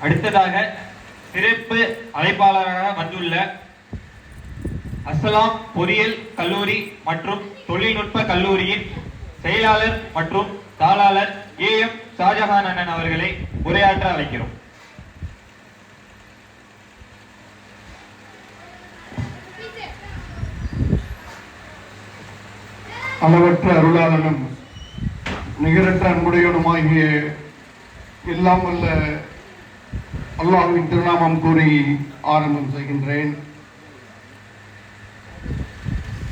அடுத்ததாக சிறப்பு அழைப்பாளராக வந்துள்ள அஸ்ஸலாம் பொறியியல் கல்லூரி மற்றும் தொழில்நுட்ப கல்லூரியின் செயலாளர் மற்றும் தாளாளர் ஏ எம் ஷாஜஹான் அண்ணன் அவர்களை உரையாற்ற அழைக்கிறோம். அளவற்ற அருளாளனும் நிகரற்ற அன்புடையவனுமாகிய எல்லாம் வல்ல அல்லாஹுவின் திருநாமம் கூறி ஆரம்பம் செய்கின்றேன்.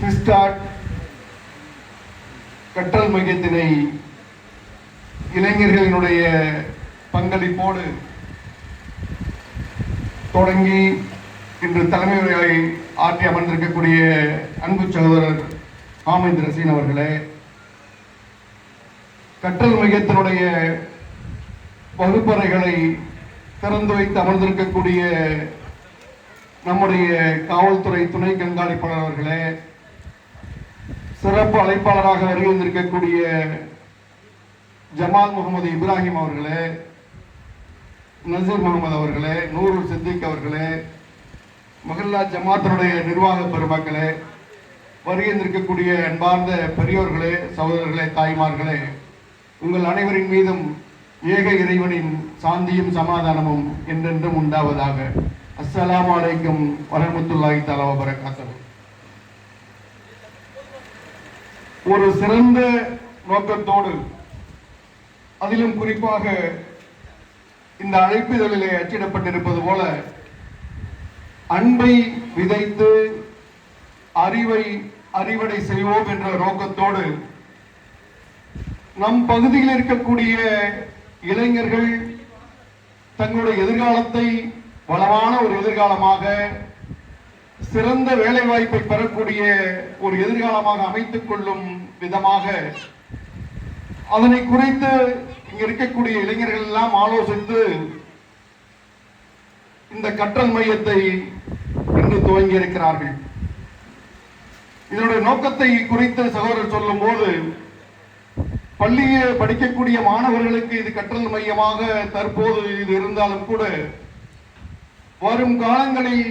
சிஸ்டாட் கற்றல் மையத்தினை இளைஞர்களினுடைய பங்களிப்போடு தொடங்கி இன்று தலைமை உரையை ஆற்றி அமர்ந்திருக்கக்கூடிய அன்பு சகோதரர் ஆமந்த் அவர்களே கற்றல் மையத்தினுடைய வகுப்பறைகளை திறந்து வைத்து அமர்ந்திருக்கக்கூடிய நம்முடைய காவல்துறை துணை கண்காணிப்பாளர் அவர்களே சிறப்பு அழைப்பாளராக வருகின்றிருக்கக்கூடிய ஜமால் முகமது இப்ராஹிம் அவர்களே நசீர் முகமது அவர்களே நூரு சித்திக் அவர்களே மஹல்லா ஜமாத்தினுடைய நிர்வாக பெருமக்களே வருகின்றிருக்கக்கூடிய அன்பார்ந்த பெரியோர்களே சகோதரர்களே தாய்மார்களே உங்கள் அனைவரின் மீதும் ஏக இறைவனின் சாந்தியும் சமாதானமும் என்றென்றும் உண்டாவதாக. அஸ்ஸலாம் வலைக்கும் வரமத்துல்லாஹி தஆலா ஒரு சிறந்த நோக்கத்தோடு அதிலும் குறிப்பாக இந்த அழைப்பிதழிலே அச்சிடப்பட்டிருப்பது போல அன்பை விதைத்து அறிவை அறிவடை செய்வோம் என்ற நோக்கத்தோடு நம் பகுதியில் இருக்கக்கூடிய இளைஞர்கள் தங்களுடைய எதிர்காலத்தை வளமான ஒரு எதிர்காலமாக சிறந்த வேலை வாய்ப்பை பெறக்கூடிய ஒரு எதிர்காலமாக அமைத்துக் கொள்ளும் விதமாக அதனை குறித்து இங்க இருக்கக்கூடிய இளைஞர்கள் எல்லாம் ஆலோசித்து இந்த கற்றல் மையத்தை இன்று துவங்கி இருக்கிறார்கள். இதனுடைய நோக்கத்தை குறித்து சகோதரர் சொல்லும் போது பள்ளியில் படிக்கக்கூடிய மாணவர்களுக்கு இது கற்றல் மையமாக தற்போது இது இருந்தாலும் கூட வரும் காலங்களில்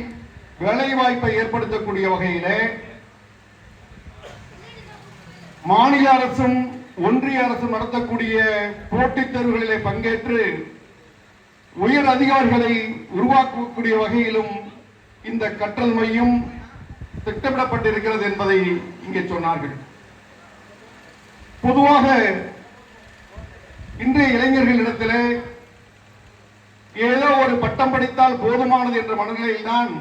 வேலை வாய்ப்பை ஏற்படுத்தக்கூடிய வகையிலே மாநில அரசும் ஒன்றிய அரசும் நடத்தக்கூடிய போட்டித் தேர்வுகளிலே பங்கேற்று உயர் அதிகாரிகளை உருவாக்கக்கூடிய வகையிலும் இந்த கற்றல் மையம் திட்டமிடப்பட்டிருக்கிறது என்பதை இங்கே சொன்னார்கள். பொதுவாக இன்றைய இளைஞர்களிடத்திலே ஏதோ ஒரு பட்டம் படித்தால் போதுமானது என்ற மனநிலையில்தான்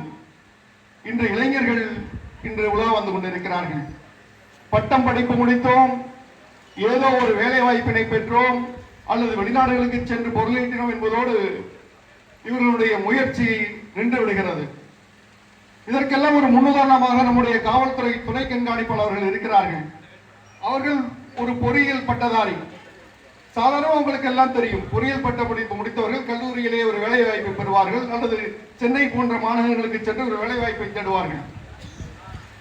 இன்று இளைஞர்கள் இன்று உலா வந்து கொண்டிருக்கிறார்கள். பட்டம் படிப்பு முடித்தோம் ஏதோ ஒரு வேலை வாய்ப்பினை பெற்றோம் அல்லது வெளிநாடுகளுக்கு சென்று பொருளீட்டினோம் என்பதோடு இவர்களுடைய முயற்சி நின்று விடுகிறது. இதற்கெல்லாம் ஒரு முன்னுதாரணமாக நம்முடைய காவல்துறை துணை கண்காணிப்பாளர்கள் இருக்கிறார்கள். அவர்கள் ஒரு பொறியியல் பட்டதாரி. சாதாரண உங்களுக்கு எல்லாம் தெரியும். பொறியியல் பட்ட படிப்பு முடித்தவர்கள் கல்லூரியிலே ஒரு வேலை வாய்ப்பு பெறுவார்கள். அல்லது சென்னை போன்ற மாநகரங்களுக்கு சென்று ஒரு வேலை வாய்ப்பை தேடுவார்கள்.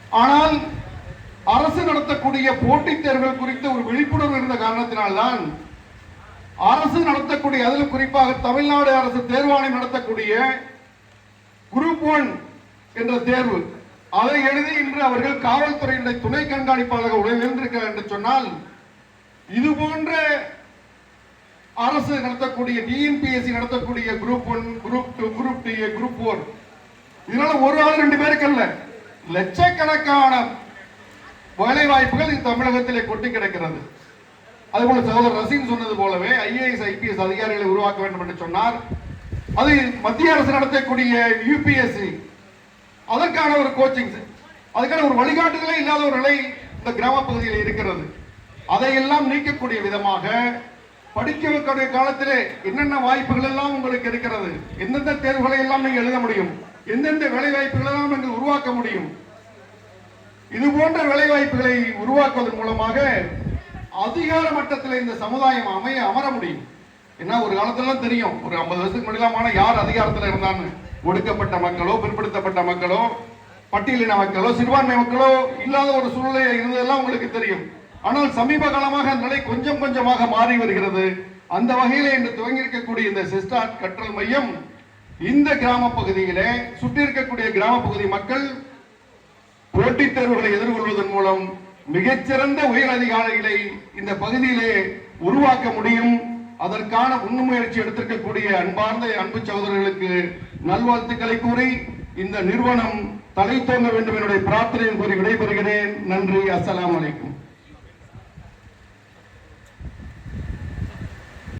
ஆனால் அரசு நடத்தக்கூடிய போட்டித் தேர்வுகள் குறித்து ஒரு விழிப்புணர்வு இருந்த காரணத்தினால்தான் அரசு நடத்தக்கூடிய அதிலும் குறிப்பாக தமிழ்நாடு அரசு தேர்வாணையம் நடத்தக்கூடிய குரூப் ஒன் என்ற தேர்வு அதை எழுதி இன்று அவர்கள் காவல்துறையினுடைய துணை கண்காணிப்பாளராக உயர்ந்திருக்கிறார் என்று சொன்னால் இது போன்ற அரசு நடத்தக்கூடிய டிஎன்பிஎஸ்சி நடத்தக்கூடிய group one group two group D group four இதனால ஒரு ஆள் ரெண்டு பேருக்கு அல்ல லட்சக்கணக்கான வேலை வாய்ப்புகள் இந்த தமிழகத்திலே கொட்டி கிடக்கிறது. அதுபோல சகோதரர் ரசீன் சொன்னது போலவே ஐஏஎஸ் ஐபிஎஸ் அதிகாரிகளை உருவாக்க வேண்டும் என்று சொன்னார். அது மத்திய அரசு நடத்தக்கூடிய யூபிஎஸ்சி அதற்கான ஒரு கோச்சிங் அதுக்கான ஒரு வழிகாட்டுதலே இல்லாத ஒரு நிலை இந்த கிராம பகுதியில் இருக்கிறது. அதையெல்லாம் நீக்கக்கூடிய விதமாக படிக்க வைக்கக்கூடிய காலத்திலே என்னென்ன வாய்ப்புகள் எல்லாம் உங்களுக்கு இருக்கிறது எந்தெந்த தேர்வுகளை எல்லாம் நீங்கள் எழுத முடியும் எந்தெந்த வேலை வாய்ப்புகளை எல்லாம் நீங்கள் உருவாக்க முடியும் இது போன்ற வேலை வாய்ப்புகளை உருவாக்குவதன் மூலமாக அதிகார மட்டத்தில் இந்த சமுதாயம் அமைய அமர முடியும். ஏன்னா ஒரு காலத்துலாம் தெரியும். ஒரு ஐம்பது வருஷத்துக்கு முன்னாடி யார் அதிகாரத்தில் இருந்தான்னு ஒடுக்கப்பட்ட மக்களோ பிற்படுத்தப்பட்ட மக்களோ பட்டியலின மக்களோ சிறுபான்மை மக்களோ இல்லாத ஒரு சூழ்நிலை இருந்ததெல்லாம் உங்களுக்கு தெரியும். ஆனால் சமீப காலமாக அந்த நிலை கொஞ்சம் கொஞ்சமாக மாறி வருகிறது. அந்த வகையில் இன்று துவங்கி இருக்கக்கூடிய இந்த செஸ்டாட் கற்றல் மையம் இந்த கிராம பகுதியிலே சுற்றி இருக்கக்கூடிய கிராம பகுதி மக்கள் போட்டித் தேர்வுகளை எதிர்கொள்வதன் மூலம் மிகச்சிறந்த உயர் அதிகாரிகளை இந்த பகுதியிலே உருவாக்க முடியும். அதற்கான முன்முயற்சி எடுத்திருக்கக்கூடிய அன்பார்ந்த அன்பு சகோதரர்களுக்கு நல்வாழ்த்துக்களை கூறி இந்த நிறுவனம் தலை தோங்க வேண்டும் என்னுடைய பிரார்த்தனையை கூறி விடைபெறுகிறேன். நன்றி. அஸ்லாம் வலைக்கும்